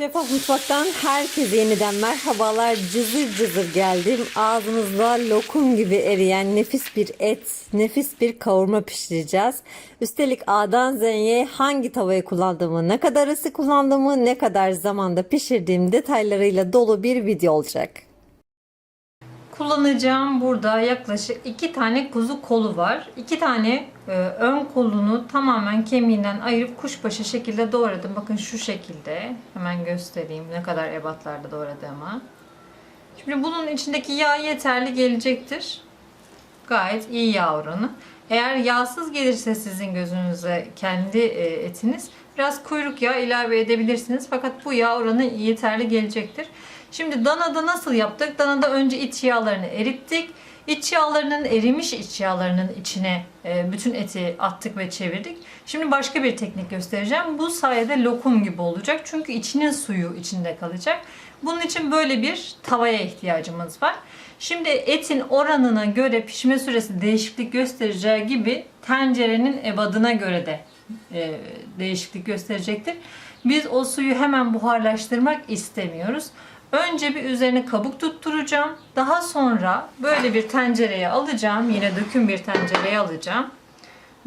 Şeffaf Mutfak'tan herkese yeniden merhabalar. Cızır cızır geldim. Ağzınızda lokum gibi eriyen nefis bir et, nefis bir kavurma pişireceğiz. Üstelik A'dan Z'ye hangi tavayı kullandığımı, ne kadar ısı kullandığımı, ne kadar zamanda pişirdiğim detaylarıyla dolu bir video olacak. Kullanacağım burada yaklaşık iki tane kuzu kolu var. İki tane e, ön kolunu tamamen kemiğinden ayırıp kuşbaşı şekilde doğradım. Bakın şu şekilde. Hemen göstereyim ne kadar ebatlarda doğradığımı. Şimdi bunun içindeki yağ yeterli gelecektir. Gayet iyi yağ oranı. Eğer yağsız gelirse sizin gözünüze kendi e, etiniz biraz kuyruk yağı ilave edebilirsiniz. Fakat bu yağ oranı yeterli gelecektir. Şimdi danada nasıl yaptık? Danada önce iç yağlarını erittik. İç yağlarının erimiş iç yağlarının içine e, bütün eti attık ve çevirdik. Şimdi başka bir teknik göstereceğim. Bu sayede lokum gibi olacak. Çünkü içinin suyu içinde kalacak. Bunun için böyle bir tavaya ihtiyacımız var. Şimdi etin oranına göre pişme süresi değişiklik göstereceği gibi tencerenin ebadına göre de e, değişiklik gösterecektir. Biz o suyu hemen buharlaştırmak istemiyoruz. Önce bir üzerine kabuk tutturacağım. Daha sonra böyle bir tencereye alacağım. Yine döküm bir tencereye alacağım.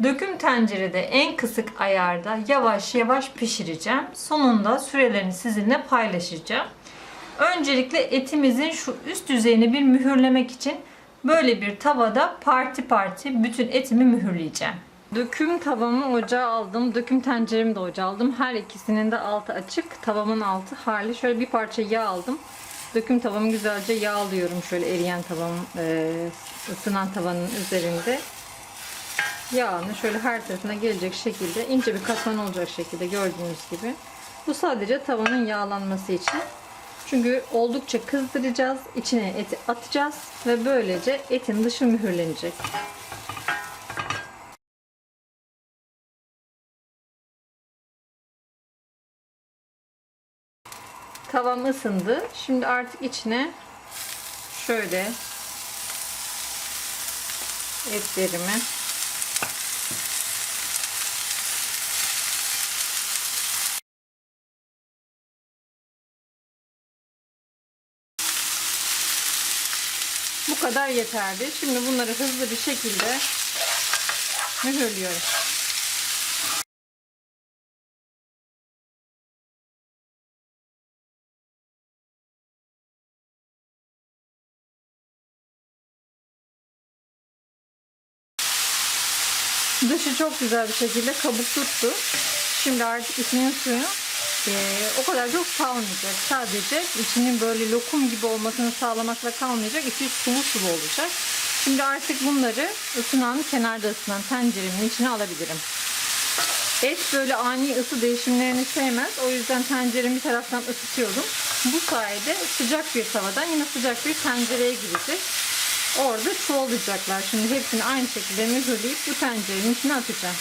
Döküm tencerede en kısık ayarda yavaş yavaş pişireceğim. Sonunda sürelerini sizinle paylaşacağım. Öncelikle etimizin şu üst yüzeyini bir mühürlemek için böyle bir tavada parti parti bütün etimi mühürleyeceğim. Döküm tavamı ocağa aldım. Döküm tenceremi de ocağa aldım. Her ikisinin de altı açık. Tavamın altı harlı. Şöyle bir parça yağ aldım. Döküm tavamı güzelce yağlıyorum. Şöyle eriyen tavam, e, ısınan tavanın üzerinde. Yağını şöyle her tarafına gelecek şekilde ince bir katman olacak şekilde gördüğünüz gibi. Bu sadece tavanın yağlanması için. Çünkü oldukça kızdıracağız. içine eti atacağız ve böylece etin dışı mühürlenecek. Tavam ısındı. Şimdi artık içine şöyle etlerimi Bu kadar yeterli. Şimdi bunları hızlı bir şekilde mühürlüyorum. Dışı çok güzel bir şekilde kabuk tuttu. Şimdi artık içinin suyu eee, o kadar çok kalmayacak. Sadece içinin böyle lokum gibi olmasını sağlamakla kalmayacak. İçi sulu sulu olacak. Şimdi artık bunları ısınan, kenarda ısınan tenceremin içine alabilirim. Et böyle ani ısı değişimlerini sevmez. O yüzden tenceremi bir taraftan ısıtıyorum. Bu sayede sıcak bir tavadan yine sıcak bir tencereye girecek. Orada çoğalacaklar. Şimdi hepsini aynı şekilde mühürleyip bu tencerenin içine atacağım.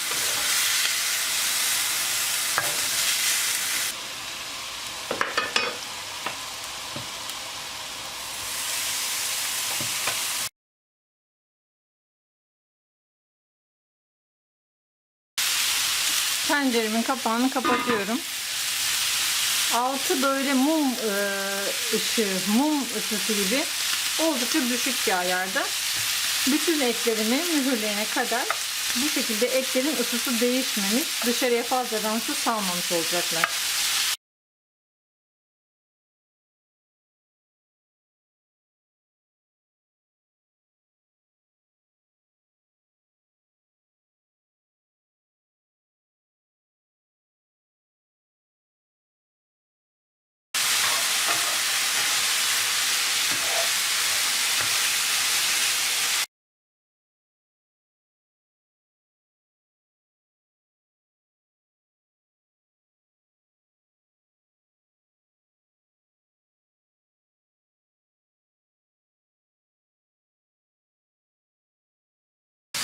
Tenceremin kapağını kapatıyorum. Altı böyle mum e, ışığı, mum ısısı gibi oldukça düşük bir ayarda. Bütün etlerimi mühürleyene kadar bu şekilde etlerin ısısı değişmemiş, dışarıya fazladan su salmamış olacaklar.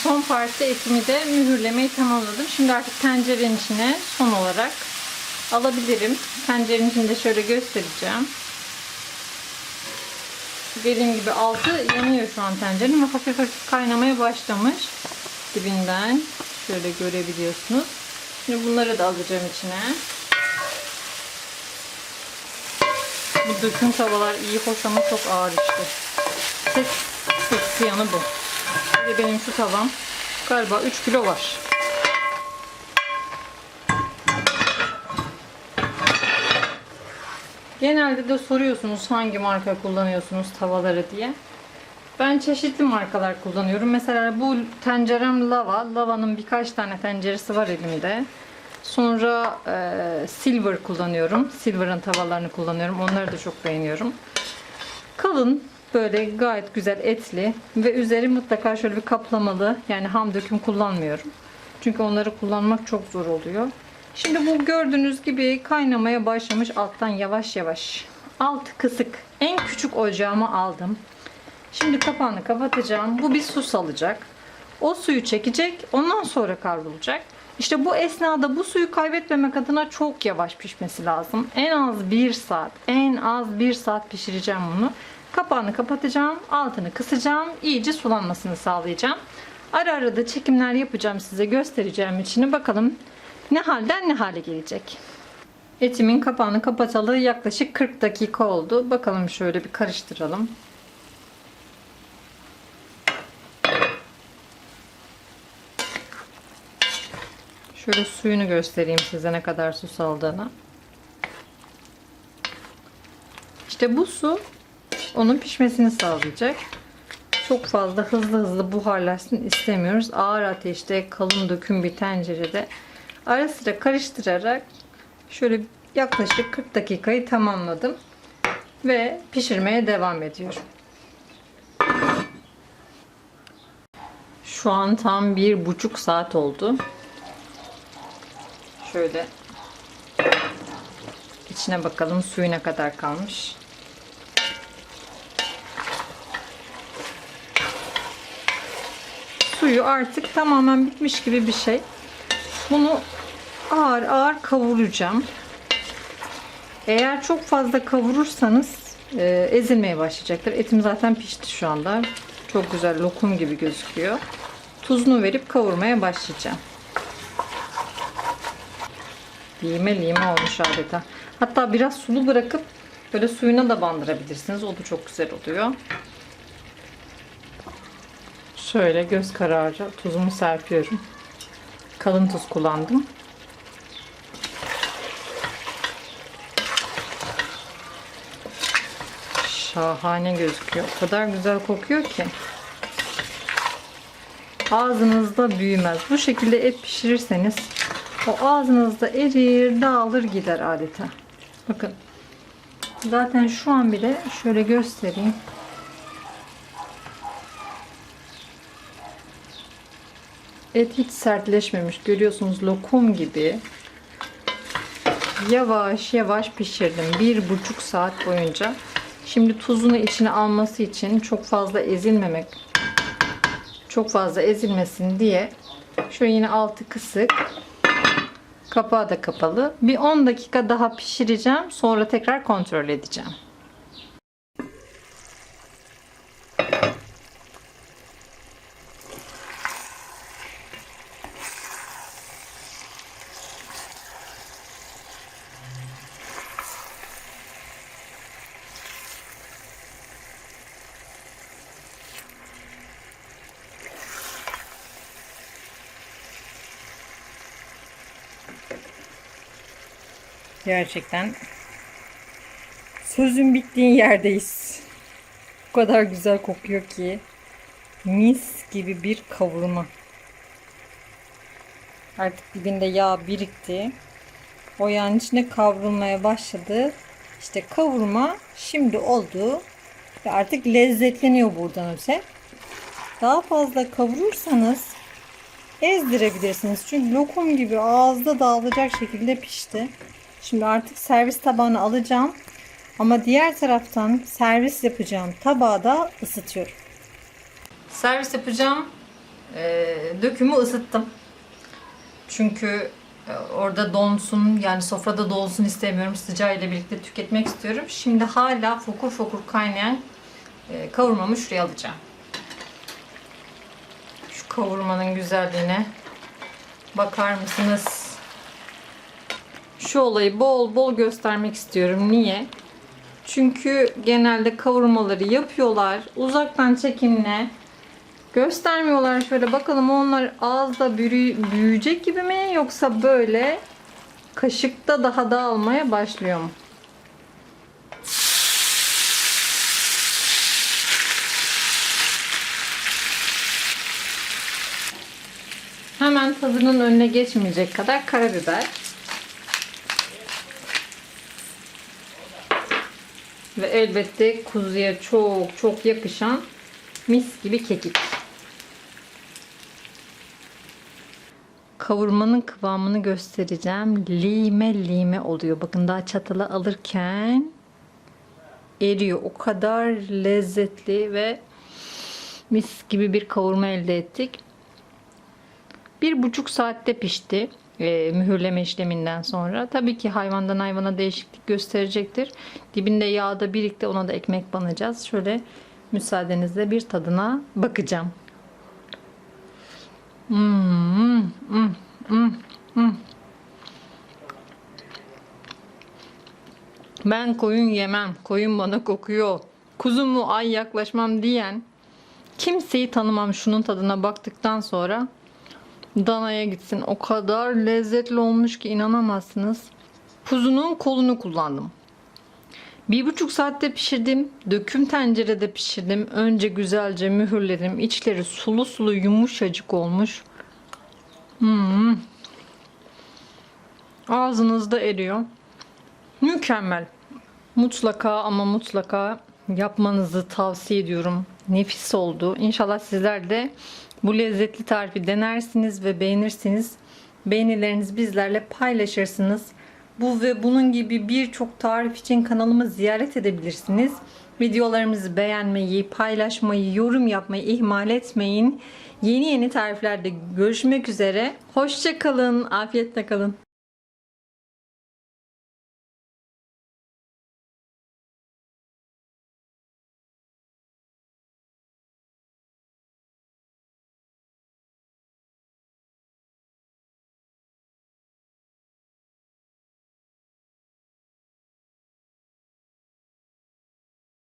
Son parça etimi de mühürlemeyi tamamladım. Şimdi artık tencerenin içine son olarak alabilirim. Tencerenin içinde şöyle göstereceğim. Dediğim gibi altı yanıyor şu an tencerenin ve hafif hafif kaynamaya başlamış. Dibinden şöyle görebiliyorsunuz. Şimdi bunları da alacağım içine. Bu döküm tavalar iyi hoş ama çok ağır işte. Tek eksi yanı bu. De benim şu tavam galiba 3 kilo var. Genelde de soruyorsunuz hangi marka kullanıyorsunuz tavaları diye. Ben çeşitli markalar kullanıyorum. Mesela bu tencerem lava. Lavanın birkaç tane tenceresi var elimde. Sonra e, silver kullanıyorum. Silver'ın tavalarını kullanıyorum. Onları da çok beğeniyorum. Kalın, böyle gayet güzel etli ve üzeri mutlaka şöyle bir kaplamalı. Yani ham döküm kullanmıyorum. Çünkü onları kullanmak çok zor oluyor. Şimdi bu gördüğünüz gibi kaynamaya başlamış alttan yavaş yavaş. Altı kısık. En küçük ocağımı aldım. Şimdi kapağını kapatacağım. Bu bir su salacak. O suyu çekecek. Ondan sonra kavrulacak. İşte bu esnada bu suyu kaybetmemek adına çok yavaş pişmesi lazım. En az bir saat, en az bir saat pişireceğim bunu. Kapağını kapatacağım, altını kısacağım, iyice sulanmasını sağlayacağım. Ara ara da çekimler yapacağım size göstereceğim içini. Bakalım ne halden ne hale gelecek. Etimin kapağını kapatalı yaklaşık 40 dakika oldu. Bakalım şöyle bir karıştıralım. Şöyle suyunu göstereyim size ne kadar su saldığını. İşte bu su onun pişmesini sağlayacak. Çok fazla hızlı hızlı buharlaşsın istemiyoruz. Ağır ateşte kalın döküm bir tencerede ara sıra karıştırarak şöyle yaklaşık 40 dakikayı tamamladım. Ve pişirmeye devam ediyorum. Şu an tam bir buçuk saat oldu. Şöyle içine bakalım suyu ne kadar kalmış. Suyu artık tamamen bitmiş gibi bir şey. Bunu ağır ağır kavuracağım. Eğer çok fazla kavurursanız e, ezilmeye başlayacaktır. Etim zaten pişti şu anda. Çok güzel lokum gibi gözüküyor. Tuzunu verip kavurmaya başlayacağım. Lime lime olmuş adeta. Hatta biraz sulu bırakıp böyle suyuna da bandırabilirsiniz. O da çok güzel oluyor. Şöyle göz kararı tuzumu serpiyorum. Kalın tuz kullandım. Şahane gözüküyor. O kadar güzel kokuyor ki. Ağzınızda büyümez. Bu şekilde et pişirirseniz o ağzınızda erir, dağılır gider adeta. Bakın. Zaten şu an bile şöyle göstereyim. Et hiç sertleşmemiş. Görüyorsunuz lokum gibi. Yavaş yavaş pişirdim. Bir buçuk saat boyunca. Şimdi tuzunu içine alması için çok fazla ezilmemek çok fazla ezilmesin diye şöyle yine altı kısık kapağı da kapalı. Bir 10 dakika daha pişireceğim. Sonra tekrar kontrol edeceğim. Gerçekten sözün bittiğin yerdeyiz. O kadar güzel kokuyor ki mis gibi bir kavurma. Artık dibinde yağ birikti. O yağın içinde kavrulmaya başladı. İşte kavurma şimdi oldu. Ve artık lezzetleniyor buradan öte. Daha fazla kavurursanız ezdirebilirsiniz. Çünkü lokum gibi ağızda dağılacak şekilde pişti. Şimdi artık servis tabağına alacağım. Ama diğer taraftan servis yapacağım tabağı da ısıtıyorum. Servis yapacağım. Ee, dökümü ısıttım. Çünkü e, orada donsun yani sofrada donsun istemiyorum. Sıcağıyla birlikte tüketmek istiyorum. Şimdi hala fokur fokur kaynayan e, kavurmamı şuraya alacağım. Şu kavurmanın güzelliğine bakar mısınız? Şu olayı bol bol göstermek istiyorum. Niye? Çünkü genelde kavurmaları yapıyorlar. Uzaktan çekimle göstermiyorlar. Şöyle bakalım onlar ağızda bürü- büyüyecek gibi mi yoksa böyle kaşıkta daha dağılmaya başlıyor mu? Hemen tadının önüne geçmeyecek kadar karabiber. Ve elbette kuzuya çok çok yakışan mis gibi kekik. Kavurmanın kıvamını göstereceğim. Lime lime oluyor. Bakın daha çatalı alırken eriyor. O kadar lezzetli ve mis gibi bir kavurma elde ettik. Bir buçuk saatte pişti e, mühürleme işleminden sonra. Tabii ki hayvandan hayvana değişiklik gösterecektir. Dibinde yağda birlikte ona da ekmek banacağız. Şöyle müsaadenizle bir tadına bakacağım. Hmm, hmm, hmm, hmm. Ben koyun yemem, koyun bana kokuyor, kuzu mu ay yaklaşmam diyen kimseyi tanımam şunun tadına baktıktan sonra danaya gitsin. O kadar lezzetli olmuş ki inanamazsınız. Kuzunun kolunu kullandım. Bir buçuk saatte pişirdim. Döküm tencerede pişirdim. Önce güzelce mühürledim. İçleri sulu sulu yumuşacık olmuş. Hmm. Ağzınızda eriyor. Mükemmel. Mutlaka ama mutlaka yapmanızı tavsiye ediyorum. Nefis oldu. İnşallah sizler de bu lezzetli tarifi denersiniz ve beğenirsiniz. Beğenilerinizi bizlerle paylaşırsınız. Bu ve bunun gibi birçok tarif için kanalımı ziyaret edebilirsiniz. Videolarımızı beğenmeyi, paylaşmayı, yorum yapmayı ihmal etmeyin. Yeni yeni tariflerde görüşmek üzere. Hoşçakalın, afiyetle kalın.